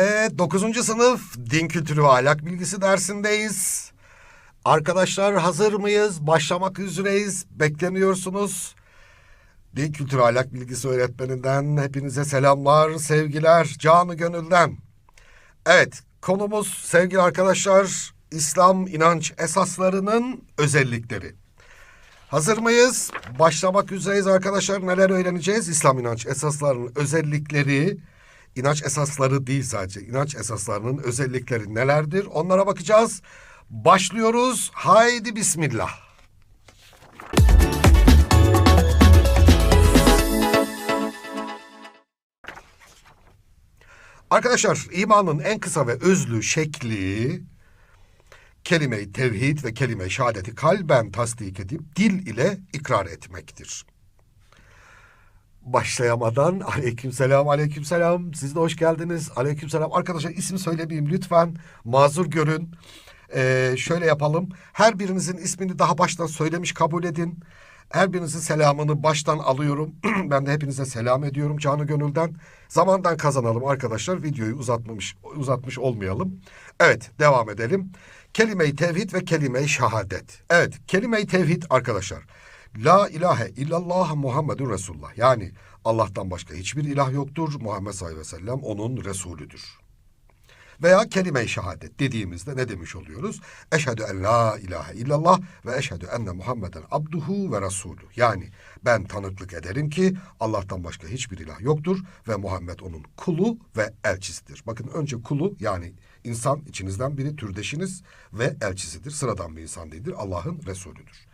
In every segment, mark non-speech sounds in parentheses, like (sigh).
Evet, 9. sınıf din kültürü ve ahlak bilgisi dersindeyiz. Arkadaşlar hazır mıyız? Başlamak üzereyiz. Bekleniyorsunuz. Din kültürü ahlak bilgisi öğretmeninden hepinize selamlar, sevgiler, canı gönülden. Evet, konumuz sevgili arkadaşlar İslam inanç esaslarının özellikleri. Hazır mıyız? Başlamak üzereyiz arkadaşlar. Neler öğreneceğiz? İslam inanç esaslarının özellikleri, inanç esasları değil sadece. inanç esaslarının özellikleri nelerdir? Onlara bakacağız. Başlıyoruz. Haydi bismillah. Arkadaşlar imanın en kısa ve özlü şekli kelime-i tevhid ve kelime-i şehadeti kalben tasdik edip dil ile ikrar etmektir. Başlayamadan (laughs) aleykümselam aleykümselam. Siz de hoş geldiniz. Aleykümselam. Arkadaşlar isim söylemeyeyim lütfen. Mazur görün. Ee, şöyle yapalım. Her birinizin ismini daha baştan söylemiş kabul edin. Her birinizin selamını baştan alıyorum. (clears throat) Ben de hepinize selam ediyorum canı gönülden. Zamandan kazanalım arkadaşlar. Videoyu uzatmamış uzatmış olmayalım. Evet devam edelim. Kelime-i tevhid ve kelime-i şehadet. Evet kelime-i tevhid arkadaşlar La ilahe illallah Muhammedun Resulullah. Yani Allah'tan başka hiçbir ilah yoktur. Muhammed sallallahu aleyhi ve sellem onun Resulüdür. Veya kelime-i şehadet dediğimizde ne demiş oluyoruz? Eşhedü en la ilahe illallah ve eşhedü enne Muhammeden abduhu ve rasulü. Yani ben tanıklık ederim ki Allah'tan başka hiçbir ilah yoktur ve Muhammed onun kulu ve elçisidir. Bakın önce kulu yani insan içinizden biri türdeşiniz ve elçisidir. Sıradan bir insan değildir. Allah'ın Resulüdür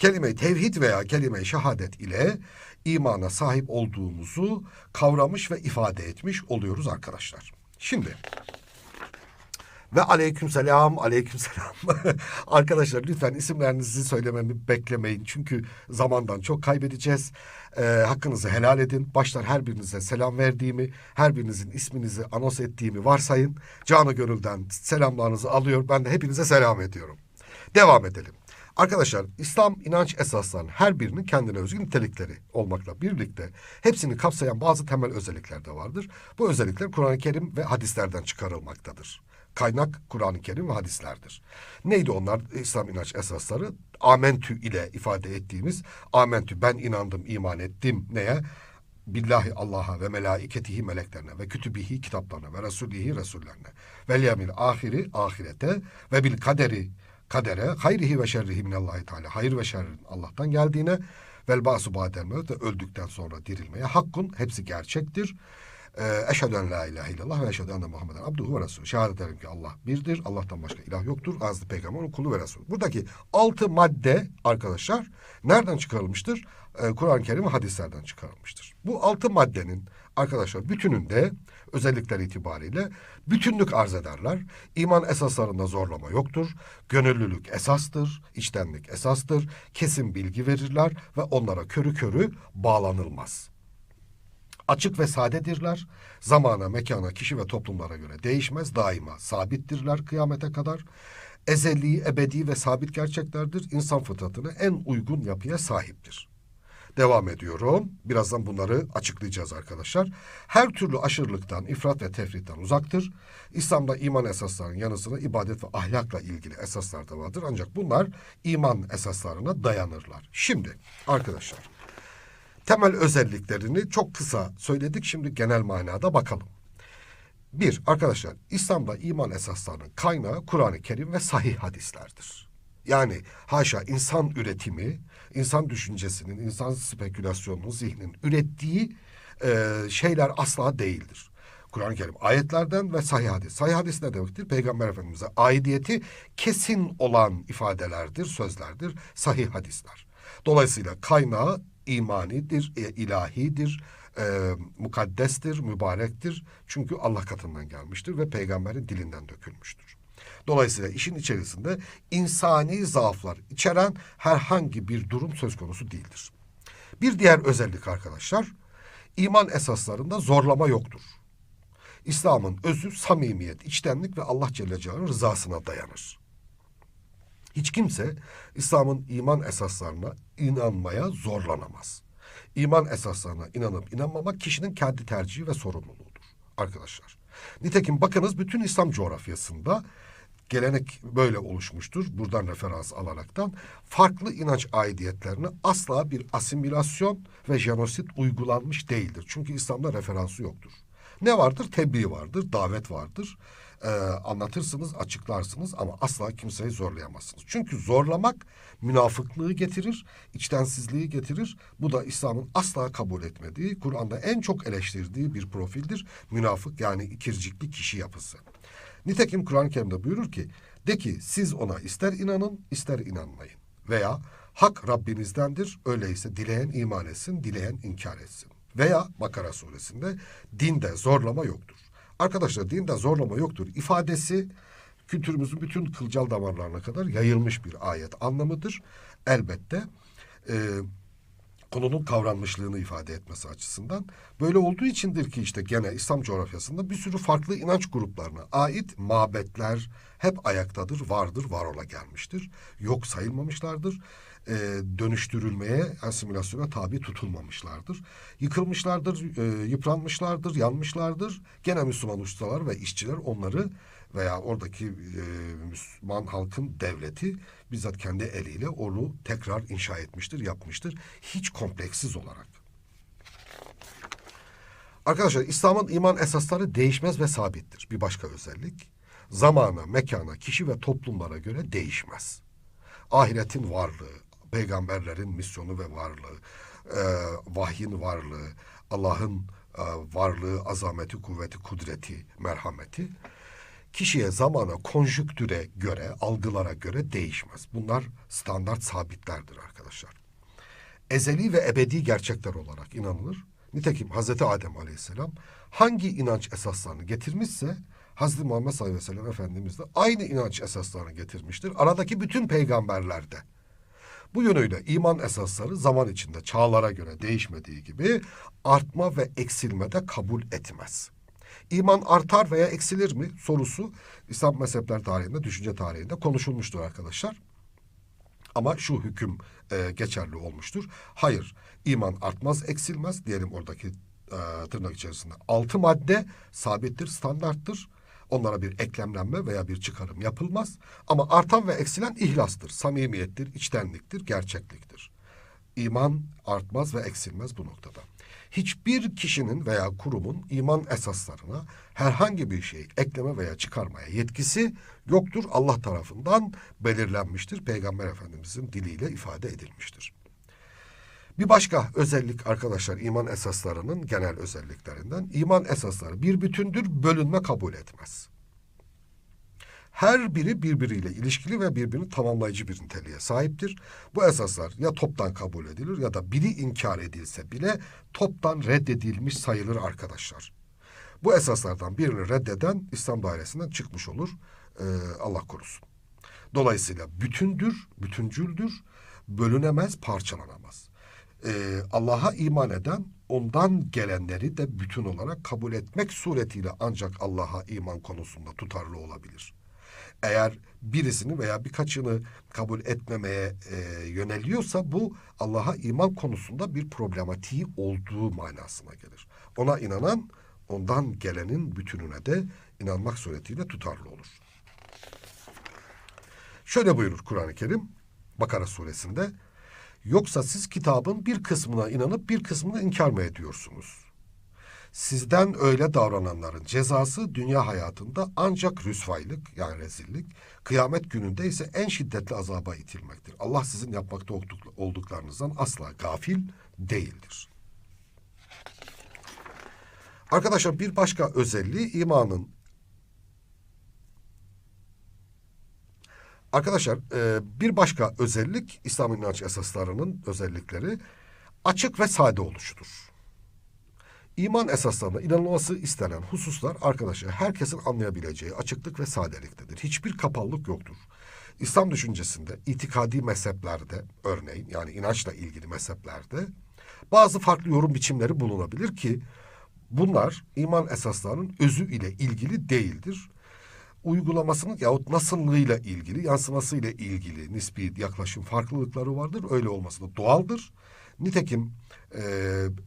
kelime-i tevhid veya kelime-i şehadet ile imana sahip olduğumuzu kavramış ve ifade etmiş oluyoruz arkadaşlar. Şimdi ve aleykümselam, aleykümselam. (laughs) Arkadaşlar lütfen isimlerinizi söylememi beklemeyin. Çünkü zamandan çok kaybedeceğiz. Ee, hakkınızı helal edin. Baştan her birinize selam verdiğimi, her birinizin isminizi anons ettiğimi varsayın. Canı gönülden selamlarınızı alıyor. Ben de hepinize selam ediyorum. Devam edelim. Arkadaşlar İslam inanç esaslarının her birinin kendine özgü nitelikleri olmakla birlikte hepsini kapsayan bazı temel özellikler de vardır. Bu özellikler Kur'an-ı Kerim ve hadislerden çıkarılmaktadır. Kaynak Kur'an-ı Kerim ve hadislerdir. Neydi onlar İslam inanç esasları? Amentü ile ifade ettiğimiz amentü ben inandım, iman ettim neye? billahi Allah'a ve melaiketihi meleklerine ve kütübihi kitaplarına ve resulihi resullerine ve yevmil ahiri ahirete ve bil kaderi kadere hayrihi ve şerrihi minallahi teala hayır ve şerrin Allah'tan geldiğine vel basu ba'del mevt öldükten sonra dirilmeye hakkun hepsi gerçektir. Ee, eşhedü en la ilahe illallah ve eşhedü enne Muhammeden abduhu ve resulü. Şehadet ederim ki Allah birdir. Allah'tan başka ilah yoktur. Azlı peygamberin kulu ve resulü. Buradaki altı madde arkadaşlar nereden çıkarılmıştır? Ee, Kur'an-ı Kerim hadislerden çıkarılmıştır. Bu altı maddenin arkadaşlar bütününde özellikler itibariyle bütünlük arz ederler. İman esaslarında zorlama yoktur. Gönüllülük esastır, içtenlik esastır. Kesin bilgi verirler ve onlara körü körü bağlanılmaz. Açık ve sadedirler. Zamana, mekana, kişi ve toplumlara göre değişmez. Daima sabittirler kıyamete kadar. Ezeli, ebedi ve sabit gerçeklerdir. İnsan fıtratına en uygun yapıya sahiptir. Devam ediyorum. Birazdan bunları açıklayacağız arkadaşlar. Her türlü aşırılıktan, ifrat ve tefritten uzaktır. İslam'da iman esaslarının yanı sıra ibadet ve ahlakla ilgili esaslar da vardır. Ancak bunlar iman esaslarına dayanırlar. Şimdi arkadaşlar temel özelliklerini çok kısa söyledik. Şimdi genel manada bakalım. Bir, arkadaşlar İslam'da iman esaslarının kaynağı Kur'an-ı Kerim ve sahih hadislerdir. Yani haşa insan üretimi, insan düşüncesinin, insan spekülasyonunun, zihnin ürettiği e, şeyler asla değildir. Kur'an-ı Kerim ayetlerden ve sahih hadis. Sahih hadis ne demektir? Peygamber Efendimiz'e aidiyeti kesin olan ifadelerdir, sözlerdir, sahih hadisler. Dolayısıyla kaynağı imanidir, e, ilahidir, e, mukaddestir, mübarektir. Çünkü Allah katından gelmiştir ve peygamberin dilinden dökülmüştür. Dolayısıyla işin içerisinde insani zaaflar içeren herhangi bir durum söz konusu değildir. Bir diğer özellik arkadaşlar, iman esaslarında zorlama yoktur. İslam'ın özü samimiyet, içtenlik ve Allah Celle Celaluhu'nun rızasına dayanır. Hiç kimse İslam'ın iman esaslarına inanmaya zorlanamaz. İman esaslarına inanıp inanmamak kişinin kendi tercihi ve sorumluluğudur arkadaşlar. Nitekim bakınız bütün İslam coğrafyasında gelenek böyle oluşmuştur. Buradan referans alaraktan farklı inanç aidiyetlerine asla bir asimilasyon ve jenosit uygulanmış değildir. Çünkü İslam'da referansı yoktur. Ne vardır? Tebliğ vardır, davet vardır. Ee, anlatırsınız, açıklarsınız ama asla kimseyi zorlayamazsınız. Çünkü zorlamak münafıklığı getirir, içtensizliği getirir. Bu da İslam'ın asla kabul etmediği, Kur'an'da en çok eleştirdiği bir profildir. Münafık yani ikircikli kişi yapısı. Nitekim Kur'an-ı Kerim'de buyurur ki, de ki siz ona ister inanın, ister inanmayın. Veya hak Rabbinizdendir, öyleyse dileyen iman etsin, dileyen inkar etsin. Veya Bakara suresinde dinde zorlama yoktur. Arkadaşlar dinde zorlama yoktur ifadesi kültürümüzün bütün kılcal damarlarına kadar yayılmış bir ayet anlamıdır. Elbette e, konunun kavranmışlığını ifade etmesi açısından. Böyle olduğu içindir ki işte gene İslam coğrafyasında bir sürü farklı inanç gruplarına ait mabetler hep ayaktadır, vardır, var ola gelmiştir. Yok sayılmamışlardır. E, dönüştürülmeye, asimilasyona tabi tutulmamışlardır. Yıkılmışlardır, e, yıpranmışlardır, yanmışlardır. Gene Müslüman ustalar ve işçiler onları veya oradaki e, Müslüman halkın devleti bizzat kendi eliyle onu tekrar inşa etmiştir, yapmıştır. Hiç kompleksiz olarak. Arkadaşlar İslam'ın iman esasları değişmez ve sabittir. Bir başka özellik. Zamana, mekana, kişi ve toplumlara göre değişmez. Ahiretin varlığı, peygamberlerin misyonu ve varlığı, e, vahyin varlığı, Allah'ın e, varlığı, azameti, kuvveti, kudreti, merhameti kişiye, zamana, konjüktüre göre, algılara göre değişmez. Bunlar standart sabitlerdir arkadaşlar. Ezeli ve ebedi gerçekler olarak inanılır. Nitekim Hazreti Adem Aleyhisselam hangi inanç esaslarını getirmişse Hazreti Muhammed sallallahu aleyhi ve sellem Efendimiz de aynı inanç esaslarını getirmiştir. Aradaki bütün peygamberlerde. Bu yönüyle iman esasları zaman içinde çağlara göre değişmediği gibi artma ve eksilmede kabul etmez. İman artar veya eksilir mi sorusu İslam mezhepler tarihinde, düşünce tarihinde konuşulmuştur arkadaşlar. Ama şu hüküm e, geçerli olmuştur. Hayır, iman artmaz, eksilmez. Diyelim oradaki e, tırnak içerisinde altı madde sabittir, standarttır. Onlara bir eklemlenme veya bir çıkarım yapılmaz. Ama artan ve eksilen ihlastır, samimiyettir, içtenliktir, gerçekliktir. İman artmaz ve eksilmez bu noktada. Hiçbir kişinin veya kurumun iman esaslarına herhangi bir şey ekleme veya çıkarmaya yetkisi yoktur. Allah tarafından belirlenmiştir. Peygamber Efendimizin diliyle ifade edilmiştir. Bir başka özellik arkadaşlar iman esaslarının genel özelliklerinden iman esasları bir bütündür, bölünme kabul etmez. Her biri birbiriyle ilişkili ve birbirini tamamlayıcı bir niteliğe sahiptir. Bu esaslar ya toptan kabul edilir ya da biri inkar edilse bile toptan reddedilmiş sayılır arkadaşlar. Bu esaslardan birini reddeden İslam dairesinden çıkmış olur. Ee, Allah korusun. Dolayısıyla bütündür, bütüncüldür, bölünemez, parçalanamaz. Ee, Allah'a iman eden ondan gelenleri de bütün olarak kabul etmek suretiyle ancak Allah'a iman konusunda tutarlı olabilir. Eğer birisini veya birkaçını kabul etmemeye e, yöneliyorsa bu Allah'a iman konusunda bir problematiği olduğu manasına gelir. Ona inanan ondan gelenin bütününe de inanmak suretiyle tutarlı olur. Şöyle buyurur Kur'an-ı Kerim Bakara suresinde. Yoksa siz kitabın bir kısmına inanıp bir kısmını inkar mı ediyorsunuz? Sizden öyle davrananların cezası dünya hayatında ancak rüsvaylık yani rezillik, kıyamet gününde ise en şiddetli azaba itilmektir. Allah sizin yapmakta olduklarınızdan asla gafil değildir. Arkadaşlar bir başka özelliği imanın Arkadaşlar e, bir başka özellik İslam inanç esaslarının özellikleri açık ve sade oluşudur. İman esaslarına inanılması istenen hususlar arkadaşlar herkesin anlayabileceği açıklık ve sadeliktedir. Hiçbir kapalılık yoktur. İslam düşüncesinde itikadi mezheplerde örneğin yani inançla ilgili mezheplerde bazı farklı yorum biçimleri bulunabilir ki bunlar iman esaslarının özü ile ilgili değildir uygulamasının yahut nasıllığıyla ilgili, yansımasıyla ilgili nispi yaklaşım farklılıkları vardır. Öyle olması da doğaldır. Nitekim e,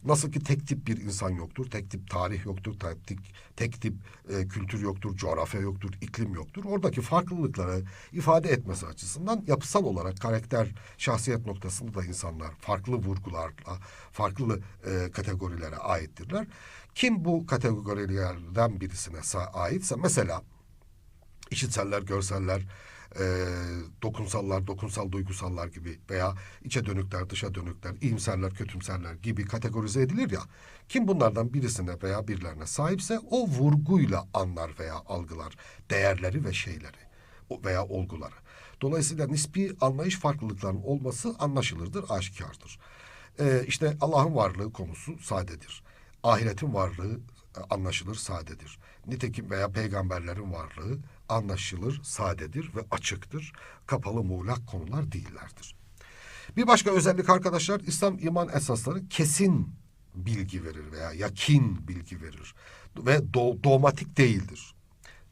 nasıl ki tek tip bir insan yoktur, tek tip tarih yoktur, tek tip, tek tip e, kültür yoktur, coğrafya yoktur, iklim yoktur. Oradaki farklılıkları ifade etmesi açısından yapısal olarak karakter, şahsiyet noktasında da insanlar farklı vurgularla, farklı e, kategorilere aittirler. Kim bu kategorilerden birisine sa- aitse mesela işitseller, görseller, e, dokunsallar, dokunsal duygusallar gibi veya içe dönükler, dışa dönükler, iyimserler, kötümserler gibi kategorize edilir ya. Kim bunlardan birisine veya birilerine sahipse o vurguyla anlar veya algılar değerleri ve şeyleri veya olguları. Dolayısıyla nispi anlayış farklılıklarının olması anlaşılırdır, aşikardır. E, işte Allah'ın varlığı konusu sadedir. Ahiretin varlığı e, anlaşılır, sadedir. Nitekim veya peygamberlerin varlığı anlaşılır, sadedir ve açıktır. Kapalı muğlak konular değillerdir. Bir başka özellik arkadaşlar İslam iman esasları kesin bilgi verir veya yakin bilgi verir ve do- dogmatik değildir.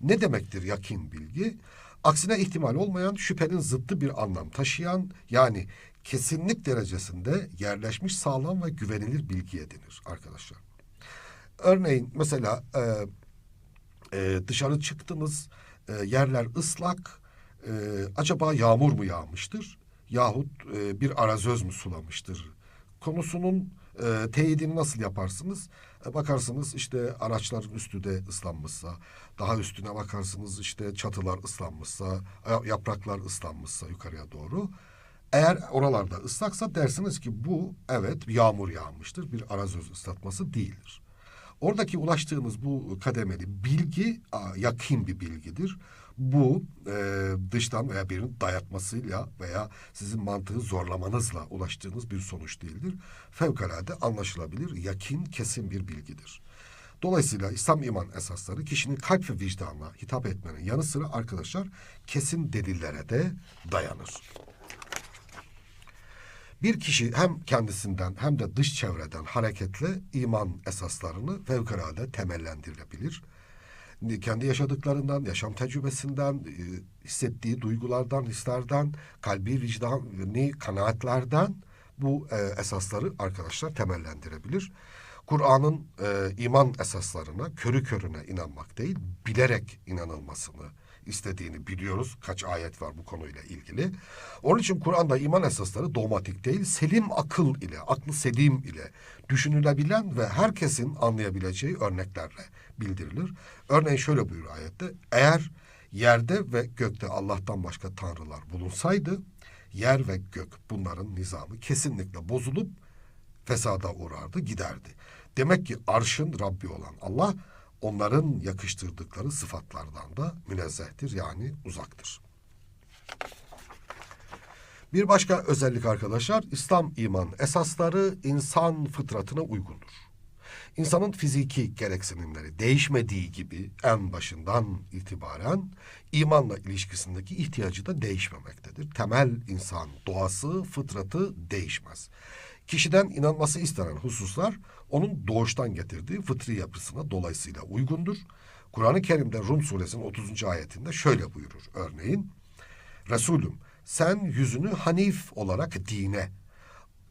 Ne demektir yakin bilgi? Aksine ihtimal olmayan şüphenin zıttı bir anlam taşıyan yani kesinlik derecesinde yerleşmiş sağlam ve güvenilir bilgiye denir arkadaşlar. Örneğin mesela e, e, dışarı çıktınız, e, yerler ıslak, e, acaba yağmur mu yağmıştır yahut e, bir arazöz mü sulamıştır? Konusunun e, teyidini nasıl yaparsınız? E, bakarsınız işte araçların üstü de ıslanmışsa, daha üstüne bakarsınız işte çatılar ıslanmışsa, ya- yapraklar ıslanmışsa yukarıya doğru. Eğer oralarda ıslaksa dersiniz ki bu evet yağmur yağmıştır, bir arazöz ıslatması değildir. Oradaki ulaştığınız bu kademeli bilgi yakin bir bilgidir. Bu e, dıştan veya birinin dayatmasıyla veya sizin mantığı zorlamanızla ulaştığınız bir sonuç değildir. Fevkalade anlaşılabilir, yakin, kesin bir bilgidir. Dolayısıyla İslam iman esasları kişinin kalp ve vicdanına hitap etmenin yanı sıra arkadaşlar kesin delillere de dayanır. Bir kişi hem kendisinden hem de dış çevreden hareketle iman esaslarını fevkalade temellendirebilir. Kendi yaşadıklarından, yaşam tecrübesinden, e, hissettiği duygulardan, hislerden, kalbi vicdani kanaatlerden bu e, esasları arkadaşlar temellendirebilir. Kur'an'ın e, iman esaslarına körü körüne inanmak değil, bilerek inanılmasını istediğini biliyoruz. Kaç ayet var bu konuyla ilgili. Onun için Kur'an'da iman esasları dogmatik değil, selim akıl ile, aklı selim ile düşünülebilen ve herkesin anlayabileceği örneklerle bildirilir. Örneğin şöyle buyuruyor ayette. Eğer yerde ve gökte Allah'tan başka tanrılar bulunsaydı, yer ve gök bunların nizamı kesinlikle bozulup fesada uğrardı, giderdi. Demek ki arşın Rabbi olan Allah onların yakıştırdıkları sıfatlardan da münezzehtir yani uzaktır. Bir başka özellik arkadaşlar İslam iman esasları insan fıtratına uygundur. İnsanın fiziki gereksinimleri değişmediği gibi en başından itibaren imanla ilişkisindeki ihtiyacı da değişmemektedir. Temel insan doğası, fıtratı değişmez. Kişiden inanması istenen hususlar onun doğuştan getirdiği fıtri yapısına dolayısıyla uygundur. Kur'an-ı Kerim'de Rum suresinin 30. ayetinde şöyle buyurur. Örneğin, Resulüm sen yüzünü hanif olarak dine,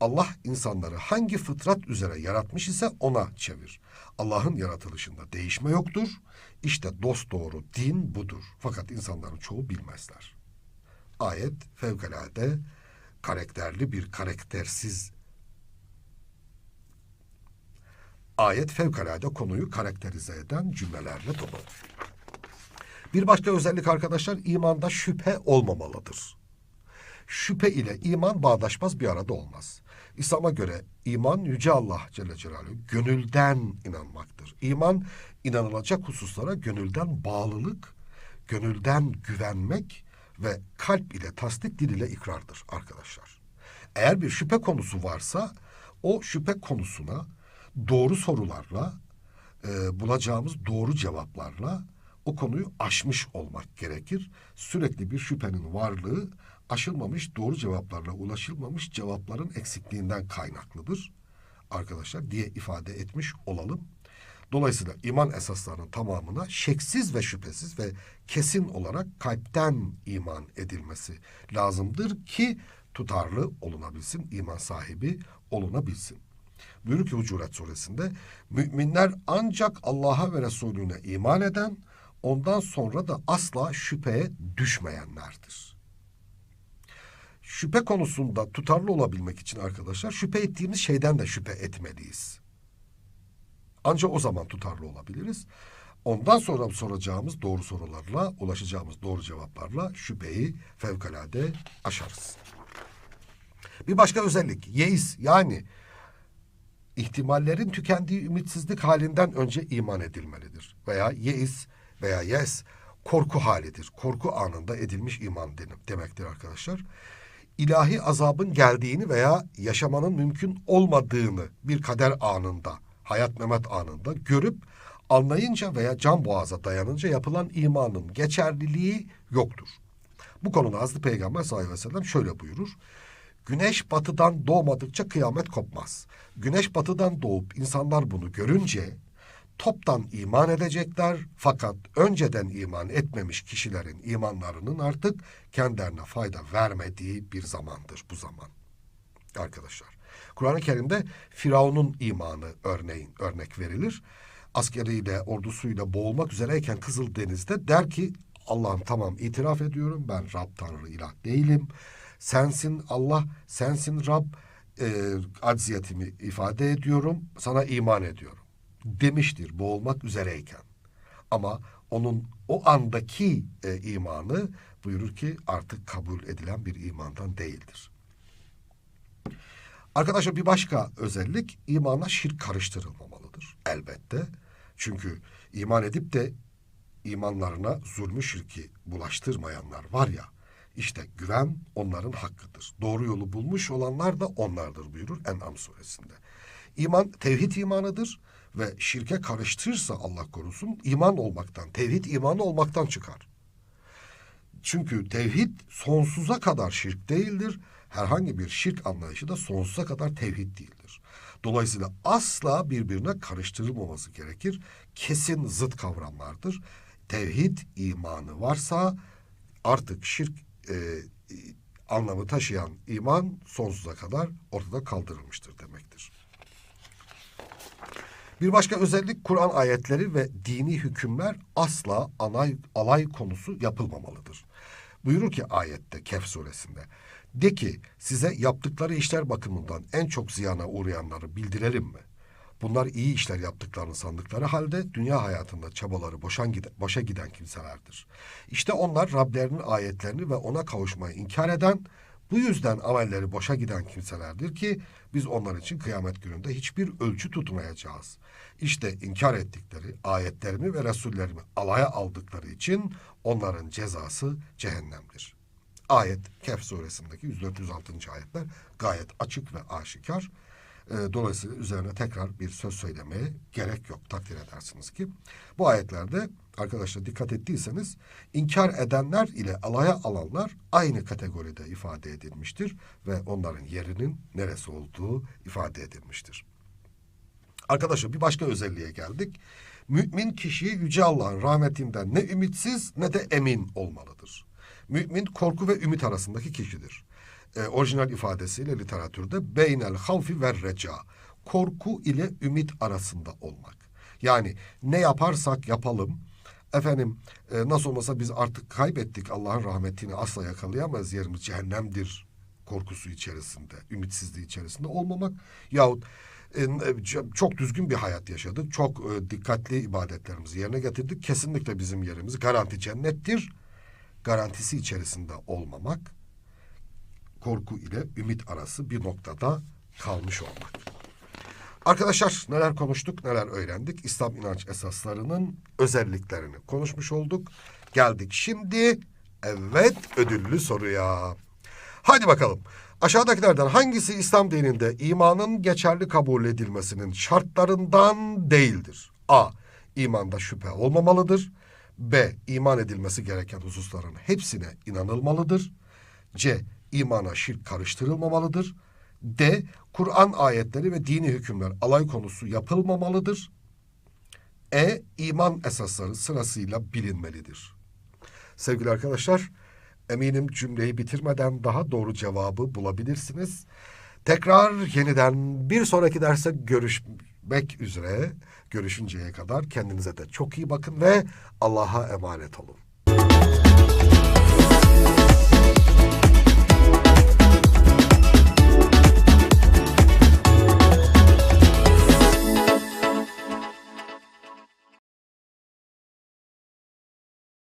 Allah insanları hangi fıtrat üzere yaratmış ise ona çevir. Allah'ın yaratılışında değişme yoktur. İşte dost doğru din budur. Fakat insanların çoğu bilmezler. Ayet fevkalade karakterli bir karaktersiz ayet fevkalade konuyu karakterize eden cümlelerle dolu. Bir başka özellik arkadaşlar imanda şüphe olmamalıdır. Şüphe ile iman bağdaşmaz bir arada olmaz. İslam'a göre iman Yüce Allah Celle Celaluhu gönülden inanmaktır. İman inanılacak hususlara gönülden bağlılık, gönülden güvenmek ve kalp ile tasdik dil ile ikrardır arkadaşlar. Eğer bir şüphe konusu varsa o şüphe konusuna doğru sorularla e, bulacağımız doğru cevaplarla o konuyu aşmış olmak gerekir. Sürekli bir şüphenin varlığı aşılmamış doğru cevaplarla ulaşılmamış cevapların eksikliğinden kaynaklıdır. Arkadaşlar diye ifade etmiş olalım. Dolayısıyla iman esaslarının tamamına şeksiz ve şüphesiz ve kesin olarak kalpten iman edilmesi lazımdır ki tutarlı olunabilsin, iman sahibi olunabilsin. Buyurur ki Hucurat suresinde müminler ancak Allah'a ve Resulüne iman eden ondan sonra da asla şüpheye düşmeyenlerdir. Şüphe konusunda tutarlı olabilmek için arkadaşlar şüphe ettiğimiz şeyden de şüphe etmeliyiz. Ancak o zaman tutarlı olabiliriz. Ondan sonra soracağımız doğru sorularla, ulaşacağımız doğru cevaplarla şüpheyi fevkalade aşarız. Bir başka özellik, yeis yani ihtimallerin tükendiği ümitsizlik halinden önce iman edilmelidir. Veya yeis veya yes korku halidir. Korku anında edilmiş iman demektir arkadaşlar. İlahi azabın geldiğini veya yaşamanın mümkün olmadığını bir kader anında, hayat memet anında görüp anlayınca veya can boğaza dayanınca yapılan imanın geçerliliği yoktur. Bu konuda Hazreti Peygamber sallallahu aleyhi ve sellem şöyle buyurur. Güneş batıdan doğmadıkça kıyamet kopmaz. Güneş batıdan doğup insanlar bunu görünce toptan iman edecekler fakat önceden iman etmemiş kişilerin imanlarının artık kendilerine fayda vermediği bir zamandır bu zaman. Arkadaşlar Kur'an-ı Kerim'de Firavun'un imanı örneğin örnek verilir. Askeriyle, ordusuyla boğulmak üzereyken Kızıldeniz'de der ki Allah'ım tamam itiraf ediyorum ben Rab Tanrı ilah değilim. Sensin Allah, sensin Rab e, acziyetimi ifade ediyorum, sana iman ediyorum demiştir boğulmak üzereyken. Ama onun o andaki e, imanı buyurur ki artık kabul edilen bir imandan değildir. Arkadaşlar bir başka özellik imana şirk karıştırılmamalıdır elbette. Çünkü iman edip de imanlarına zulmü şirki bulaştırmayanlar var ya işte güven onların hakkıdır. Doğru yolu bulmuş olanlar da onlardır buyurur En'am suresinde. İman tevhid imanıdır ve şirke karıştırırsa Allah korusun iman olmaktan, tevhid imanı olmaktan çıkar. Çünkü tevhid sonsuza kadar şirk değildir. Herhangi bir şirk anlayışı da sonsuza kadar tevhid değildir. Dolayısıyla asla birbirine karıştırılmaması gerekir. Kesin zıt kavramlardır. Tevhid imanı varsa artık şirk e, anlamı taşıyan iman sonsuza kadar ortada kaldırılmıştır demektir. Bir başka özellik Kur'an ayetleri ve dini hükümler asla alay, alay konusu yapılmamalıdır. Buyurur ki ayette Kehf suresinde. De ki size yaptıkları işler bakımından en çok ziyana uğrayanları bildirelim mi? Bunlar iyi işler yaptıklarını sandıkları halde dünya hayatında çabaları boşan giden, boşa giden kimselerdir. İşte onlar Rablerinin ayetlerini ve ona kavuşmayı inkar eden, bu yüzden amelleri boşa giden kimselerdir ki biz onlar için kıyamet gününde hiçbir ölçü tutmayacağız. İşte inkar ettikleri ayetlerimi ve Resullerimi alaya aldıkları için onların cezası cehennemdir. Ayet Kehf suresindeki 104 ayetler gayet açık ve aşikar. E, dolayısıyla üzerine tekrar bir söz söylemeye gerek yok takdir edersiniz ki. Bu ayetlerde arkadaşlar dikkat ettiyseniz inkar edenler ile alaya alanlar aynı kategoride ifade edilmiştir ve onların yerinin neresi olduğu ifade edilmiştir. Arkadaşlar bir başka özelliğe geldik. Mümin kişi Yüce Allah'ın rahmetinden ne ümitsiz ne de emin olmalıdır. Mümin korku ve ümit arasındaki kişidir e, orijinal ifadesiyle literatürde beynel havfi ve reca. Korku ile ümit arasında olmak. Yani ne yaparsak yapalım efendim e, nasıl olmasa biz artık kaybettik Allah'ın rahmetini asla yakalayamayız yerimiz cehennemdir korkusu içerisinde, ümitsizliği içerisinde olmamak yahut e, çok düzgün bir hayat yaşadık. Çok e, dikkatli ibadetlerimizi yerine getirdik. Kesinlikle bizim yerimiz garanti cennettir. Garantisi içerisinde olmamak korku ile ümit arası bir noktada kalmış olmak. Arkadaşlar neler konuştuk, neler öğrendik? İslam inanç esaslarının özelliklerini konuşmuş olduk. Geldik şimdi evet ödüllü soruya. Hadi bakalım. Aşağıdakilerden hangisi İslam dininde imanın geçerli kabul edilmesinin şartlarından değildir? A. İmanda şüphe olmamalıdır. B. İman edilmesi gereken hususların hepsine inanılmalıdır. C imana şirk karıştırılmamalıdır. D. Kur'an ayetleri ve dini hükümler alay konusu yapılmamalıdır. E. iman esasları sırasıyla bilinmelidir. Sevgili arkadaşlar, eminim cümleyi bitirmeden daha doğru cevabı bulabilirsiniz. Tekrar yeniden bir sonraki derste görüşmek üzere. Görüşünceye kadar kendinize de çok iyi bakın ve Allah'a emanet olun.